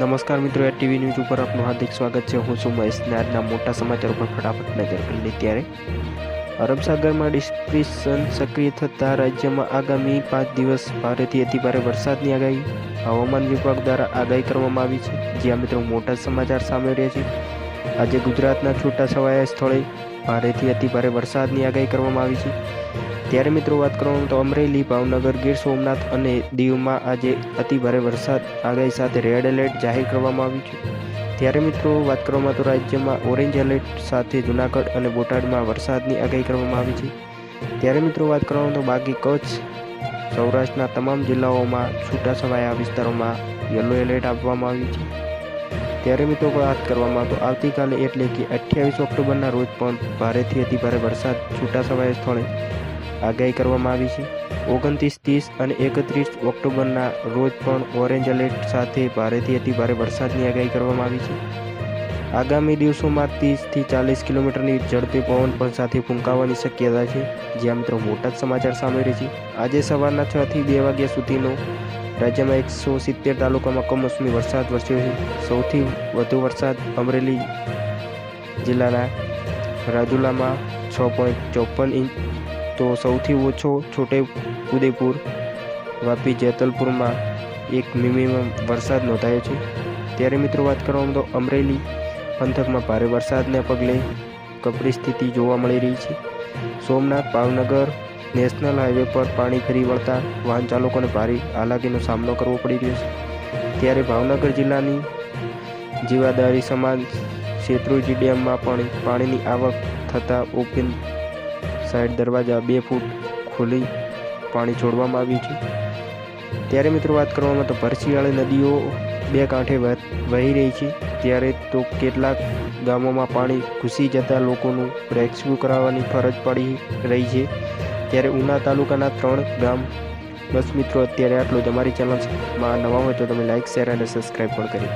નમસ્કાર મિત્રો, એ TV news ઉપર આપનું હાર્દિક સ્વાગત છે. હું છું મહેશ આજના મોટા સમાચાર ઉપર ફટાફટ નજર કરી લઈએ ત્યારે. અરબ સાગરમાં ડિપ્રેશન સક્રિય થતા રાજ્યમાં આગામી પાંચ દિવસ ભારેથી અતિભારે વરસાદની આગાહી. હવામાન વિભાગ દ્વારા આગાહી કરવામાં આવી છે. જ્યાં મિત્રો, મોટા સમાચાર સામે રહ્યા છે. આજે ગુજરાતના છૂટાછવાયા સ્થળે ભારેથી અતિભારે વરસાદની આગાહી કરવામાં આવી છે. ત્યારે મિત્રો વાત કરવાનું તો અમરેલી, ભાવનગર, ગીર સોમનાથ અને દીવમાં આજે અતિભારે વરસાદ આગાહી સાથે રેડ એલર્ટ જાહેર કરવામાં આવ્યું છે. ત્યારે મિત્રો વાત કરવામાં તો રાજ્યમાં ઓરેન્જ એલર્ટ સાથે જુનાગઢ અને બોટાદમાં વરસાદની આગાહી કરવામાં આવી છે. ત્યારે મિત્રો વાત કરવામાં તો બાકી કચ્છ, સૌરાષ્ટ્રના તમામ જિલ્લાઓમાં છૂટાછવાયા વિસ્તારોમાં યલો એલર્ટ આપવામાં આવ્યું છે. ત્યારે મિત્રો વાત કરવામાં તો આવતીકાલે એટલે કે અઠ્યાવીસ ઓક્ટોબરના રોજ પણ ભારેથી અતિભારે વરસાદ છૂટાછવાયા સ્થળે આગાહી કરવામાં આવી છે. ઓગણત્રીસ, ત્રીસ અને એકત્રીસ ઓક્ટોબરના રોજ પણ ઓરેન્જ એલર્ટ સાથે ભારેથી અતિભારે વરસાદની આગાહી કરવામાં આવી છે. આગામી દિવસોમાં ત્રીસથી ચાલીસ કિલોમીટરની ઝડપે પવન પણ સાથે ફૂંકાવાની શક્યતા છે. જ્યાં મિત્રો મોટા જ સમાચાર સામે રહે છે. આજે સવારના છથી બે વાગ્યા સુધીનો રાજ્યમાં એકસો સિત્તેર તાલુકામાં કમોસમી વરસાદ વરસ્યો છે. સૌથી વધુ વરસાદ અમરેલી જિલ્લાના રાજુલામાં છ પોઈન્ટ ચોપન ઇંચ તો સૌથી ઓછો છોટે ઉદયપુર વાપી જેતલપુરમાં એક મિનિમમ વરસાદ નોંધાયો છે. ત્યારે મિત્રો વાત કરવામાં તો અમરેલી પંથકમાં ભારે વરસાદને પગલે કપરી સ્થિતિ જોવા મળી રહી છે. સોમનાથ, ભાવનગર, નેશનલ હાઈવે પર પાણી ફરી વળતા વાહન ચાલકોને ભારે હાલાકીનો સામનો કરવો પડી રહ્યો છે. ત્યારે ભાવનગર જિલ્લાની જીવાદારી સમાન શેત્રુજી ડેમમાં પણ પાણીની આવક થતાં ઓપન સાઈડ દરવાજા બે ફૂટ ખોલી પાણી છોડવામાં આવ્યું છે. ત્યારે મિત્રો વાત કરવામાં તો પરસીવાળી નદીઓ બે કાંઠે વહ- રહી છે. ત્યારે તો કેટલાક ગામોમાં પાણી ઘૂસી જતા લોકોનું રેસ્ક્યુ કરાવવાની ફરજ પડી રહી છે. ત્યારે ઉના તાલુકાના ત્રણ ગામ. બસ મિત્રો, અત્યારે આટલું જ. અમારી ચેનલમાં નવા હોય તો તમે લાઇક શેર અને સબસ્ક્રાઈબ પણ કરી.